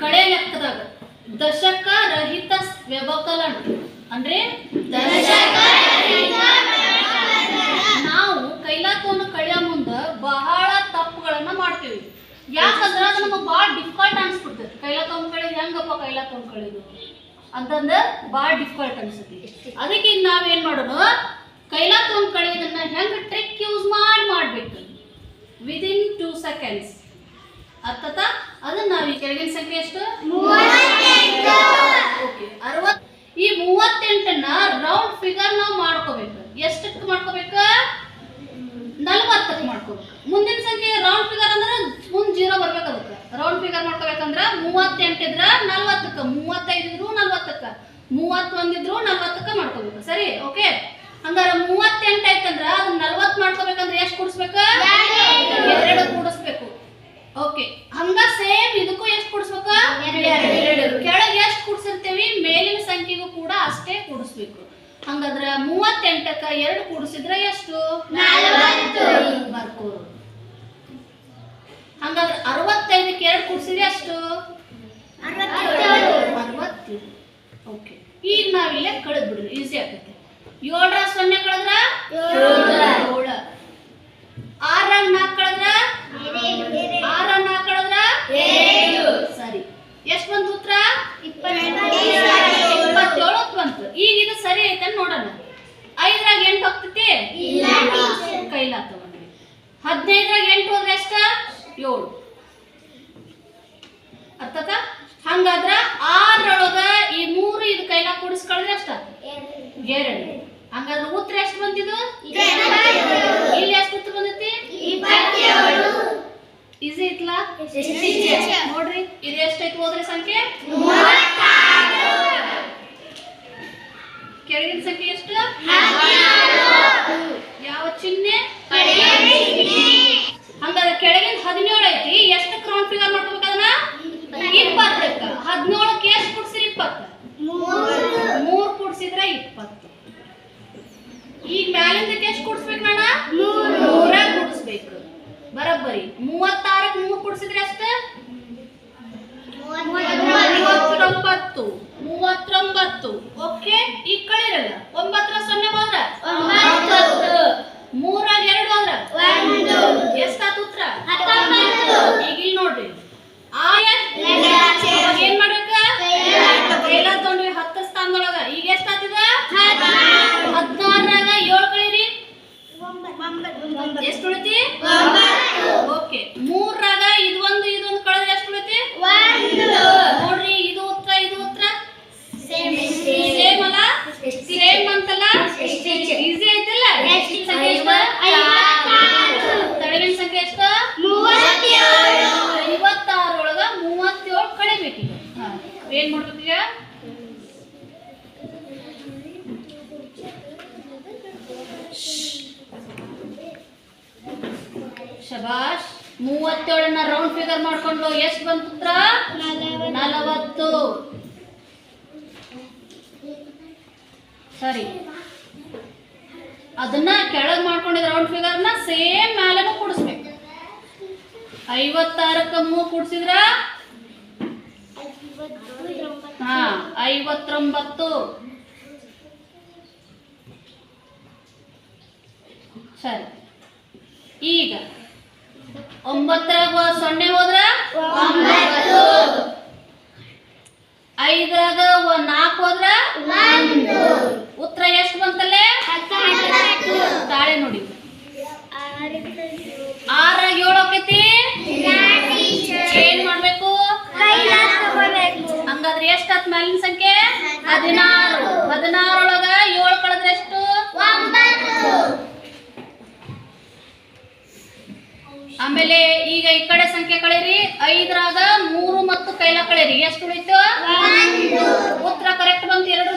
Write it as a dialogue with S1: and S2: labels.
S1: ಕಡೆ ಲೆಕ್ಕದಾಗ ದಶಕ ರಹಿತ ವ್ಯವಕಲನ ಅಂದ್ರೆ ನಾವು ಕೈಲಾತವನ್ನು ಕಳೆಯ ಮುಂದ ಬಹಳ ತಪ್ಪುಗಳನ್ನ ಮಾಡ್ತೀವಿ. ಯಾಕಂದ್ರೆ ಅದು ನಮಗೆ ಬಹಳ ಡಿಫಿಕಲ್ಟ್ ಅನ್ಸ್ಬಿಡ್ತೈತಿ ಕೈಲಾತವನ್ನು ಕಳೆಯೋದು ಹೆಂಗಪ್ಪ ಕೈಲಾತವನ್ನು ಕಳೆಯೋದು ಅಂತಂದ್ರೆ ಬಹಳ ಡಿಫಿಕಲ್ಟ್ ಅನ್ಸುತ್ತೆ. ಅದಕ್ಕೆ ಈಗ ನಾವೇನ್ ಮಾಡೋದು? ಕೈಲಾತವನ್ನು ಕಳೆಯೋದನ್ನ ಹೆಂಗ್ ಟ್ರಿಕ್ ಯೂಸ್ ಮಾಡಿ ಮಾಡ್ಬೇಕು? ವಿದಿನ್ ಟೂ ಸೆಕೆಂಡ್ಸ್ ಅರ್ಥತ ಅದನ್ನ ನಾವು ಈ ಕೆಳಗಿನ ಸಂಖ್ಯೆ ಎಷ್ಟು? ಓಕೆ ಅರವತ್ ಈ ಮೂವತ್ತೆಂಟನ್ನ ರೌಂಡ್ ಫಿಗರ್ ನಾವು ಮಾಡ್ಕೋಬೇಕು. ಎಷ್ಟಕ್ಕೆ ಮಾಡ್ಕೋಬೇಕು? ನಲ್ವತ್ತಕ್ಕೆ ಮಾಡ್ಕೋಬೇಕು. ಮುಂದಿನ ಸಂಖ್ಯೆ ರೌಂಡ್ ಫಿಗರ್ ಅಂದ್ರೆ ಮುಂದ್ ಜೀರೋ ಬರ್ಬೇಕು ಅದಕ್ಕೆ ರೌಂಡ್ ಫಿಗರ್ ಮಾಡ್ಕೋಬೇಕಂದ್ರ ಮೂವತ್ತೆಂಟಿದ್ರ ನಲ್ವತ್ತಕ್ಕೆ ಮೂವತ್ತೈದಿದ್ರು ನಲ್ವತ್ತಕ್ಕೆ ಮೂವತ್ತೊಂದಿದ್ರು ನಲ್ವತ್ತಕ್ಕೆ ಮಾಡ್ಕೋಬೇಕು. ಸರಿ ಓಕೆ? ಹಂಗಾರ ಮೂವತ್ತೆಂಟು ಐತಂದ್ರ ಅದನ್ನ ನಲ್ವತ್ತು ಮಾಡ್ಕೋಬೇಕಂದ್ರೆ ಎಷ್ಟು ಕೂಡಿಸ್ಬೇಕು ಎರಡು ಕೂಡಿಸ್ಬೇಕು ಓಕೆ ಹಂಗ ಸೇಮ್ ಇದಕ್ಕೂ ಎಷ್ಟು ಕೂಡಿಸ್ಬೇಕು ಎರಡು ಕೆಳಗೆ ಎಷ್ಟು ಕೂಡಿಸಿರ್ತೀವಿ ಮೇಲಿನ ಸಂಖ್ಯೆಗೂ ಕೂಡ ಅಷ್ಟೇ ಕೂಡಿಸ್ಬೇಕು. ಹಂಗಾದ್ರ ಮೂವತ್ತೆಂಟಕ್ಕ ಎರಡು ಕೂಡಿಸಿದ್ರೆ ಎಷ್ಟು? ಬರ್ಕೋರು ಹಂಗಾದ್ರೆ ಅರವತ್ತೈದಕ್ಕೆ ಎರಡು ಕೂಡಿಸಿದ್ರೆ ಎಷ್ಟು? ಅರವತ್ತೇಳು. ಓಕೆ ಈಗ ನಾವಿಲ್ಲೇ ಕಳೆದ್ ಬಿಡ್ರಿ ಈಸಿ ಆಗ್ತೈತೆ. ಏಳರ ಸೊನ್ನೆ ಕಳೆದ್ರ ಏಳ ಆರ ನಾಲ್ಕು ಕಳೆದ್ರ ಆರ ನಾಲ್ಕು ಕಳೆದ್ರ ಸರಿ ಎಷ್ಟು ಬಂತು ಉತ್ತರ ಇಪ್ಪತ್ತೇಳು ಬಂತು ಈಗ ಇದು ಸರಿ ಐತೆ ನೋಡೋಣ ಐದ್ರಾಗ ಎಂಟು ಹೋಗ್ತೈತಿ ಕೈಲಾ ತಗೊಂಡ್ವಿ ಹದಿನೈದ್ರಾಗ ಎಂಟು ಹೋದ್ರೆ ಎಷ್ಟ? ಏಳು. ಅರ್ಥತ? ಹಂಗಾದ್ರ ಆರೊಳಗ ಈ ಮೂರು ಇದು ಕೈಲಾ ಕೂಡಿಸ್ಕೊಳ್ಳಿದ್ರೆ ಎಷ್ಟ? ಎರಡು ಹಂಗಾದ್ರೆ ಉತ್ತರ ಎಷ್ಟು ಬಂದಿದ್ದು? ಇಲ್ಲಿ ಎಷ್ಟು ಉತ್ತರ ಬಂದೈತಿ? ಈಸಿ ಐತ್ಲಾ? ನೋಡ್ರಿ ಇದು ಎಷ್ಟೈತಿ ಹೋದ್ರಿ ಸಂಖ್ಯೆ? ಕೆಳಗಿನ ಸಂಖ್ಯೆ ಎಷ್ಟು? ಯಾವ ಚಿಹ್ನೆ? ಹಂಗಾದ್ರೆ ಕೆಳಗಿನ ಹದಿನೇಳು ಐತಿ. ಎಷ್ಟು ಕ್ರೌಂಡ್ ಫಿಗರ್ ಮಾಡ್ಕೋಬೇಕು ಅದನ್ನ? ಇಪ್ಪತ್ತಕ್ಕ. ಹದಿನೇಳಕ್ಕೆ ಎಷ್ಟು ಕುಡ್ಸಿರಿ ಇಪ್ಪತ್ತು. ಮೂರು ಕುಡ್ಸಿದ್ರೆ ಇಪ್ಪತ್ತು. ಈಗ ಮ್ಯಾಲಿಂದಕ್ಕೆ ಎಷ್ಟು ಕುಡ್ಸ್ಬೇಕು ನಾನ ನೂರ ಕುಡ್ಸ್ಬೇಕು. ಬರಬ್ಬರಿ. ಮೂವತ್ತಾರಕ್ಕೆ ಮೂರು ಕುಡ್ಸಿದ್ರೆ ಎಷ್ಟು ಮೂವತ್ತೊಂಬತ್ತು ಮೂವತ್ತೊಂಬತ್ತು ಓಕೆ ಈಗ ಕಳಿರಲ್ಲ ಒಂಬತ್ತರ ಸೊನ್ನೆ ಹೋದ್ರ ಮೂರಾಗ ಎರಡು ಹೋದ್ರ ಎಷ್ಟಾತು ಉತ್ತರ ಈಗ ಇಲ್ಲಿ ನೋಡ್ರಿ ಆ ಎಷ್ಟ್? ಅವಾಗ ಏನ್ ಮಾಡ್ಬೇಕ ಕೈಲ ತಗೊಂಡ್ವಿ ಹತ್ತು ಸ್ಥಾನದೊಳಗ ಈಗ ಎಷ್ಟಾತಿದ ಹದಿನಾರರಾಗ ಏಳು ಕಳೀರಿ ಎಷ್ಟು ಉಳಿತಿ ಓಕೆ ಮೂರರಾಗ ಇದೊಂದು ಇದೊಂದು ಕಳೆದ್ರೆ ಎಷ್ಟು ಉಳಿತಿ ನೋಡ್ರಿ ಇದು ಉತ್ತರ ಇದು ಉತ್ತರ ಸೇಮ್ ಅಲ್ಲ ಸೇಮ್ ಅಂತಲ್ಲ ಈಸಿ ಐತಲ್ಲ ಎಷ್ಟಿನ ಸಂಖ್ಯೆ ಎಷ್ಟು ತಳಗಿನ ಸಂಖ್ಯೆ ಎಷ್ಟು ಐವತ್ತಾರೊಳಗ ಕಳಿಬೇಕೀಗ ಹಾ. ಏನ್ ಮಾಡ್ಬೇಕೀಗ ಶಬಾಷ್ ಮೂವತ್ತೇಳನ್ನ ರೌಂಡ್ ಫಿಗರ್ ಮಾಡ್ಕೊಂಡು ಎಷ್ಟು ಬಂತು ನಲವತ್ತು. ಸರಿ. ಅದನ್ನ ಕೆಳಗ್ ಮಾಡ್ಕೊಂಡಿದ್ದ ರೌಂಡ್ ಫಿಗರ್ನ ಸೇಮ್ ಮ್ಯಾಲೆನೂ ಕೂಡಿಸ್ಬೇಕು. ಐವತ್ತಾರಕ್ಕ ಮೂರು ಕೂಡಿಸಿದ್ರ? ಹಾ ಐವತ್ತೊಂಬತ್ತು. ಸರಿ. ಈಗ ಒಂಬತ್ತರಾಗ ಸೊನ್ನೆ ಹೋದ್ರ? ಐದರಾಗ ನಾಲ್ಕು ಹೋದ್ರ? ಉತ್ತರ ಎಷ್ಟು ಬಂತಲ್ಲೇ? ತಾಳೆ ನೋಡಿ. ಆರಾಗ ಮೇಲಿನ ಸಂಖ್ಯೆ ಹದಿನಾರು. ಹದಿನಾರೊಳಗ ಏಳು ಕಳೆದ್ರೆ ಎಷ್ಟು? ಆಮೇಲೆ ಈಗ ಈ ಕಡೆ ಸಂಖ್ಯೆ ಕಳೀರಿ. ಐದರಾಗ ಮೂರು ಮತ್ತು ಕೈಲ ಕಳೀರಿ. ಎಷ್ಟು ಉಳಿತು? ಉತ್ತರ ಕರೆಕ್ಟ್ ಬಂತು ಎರಡು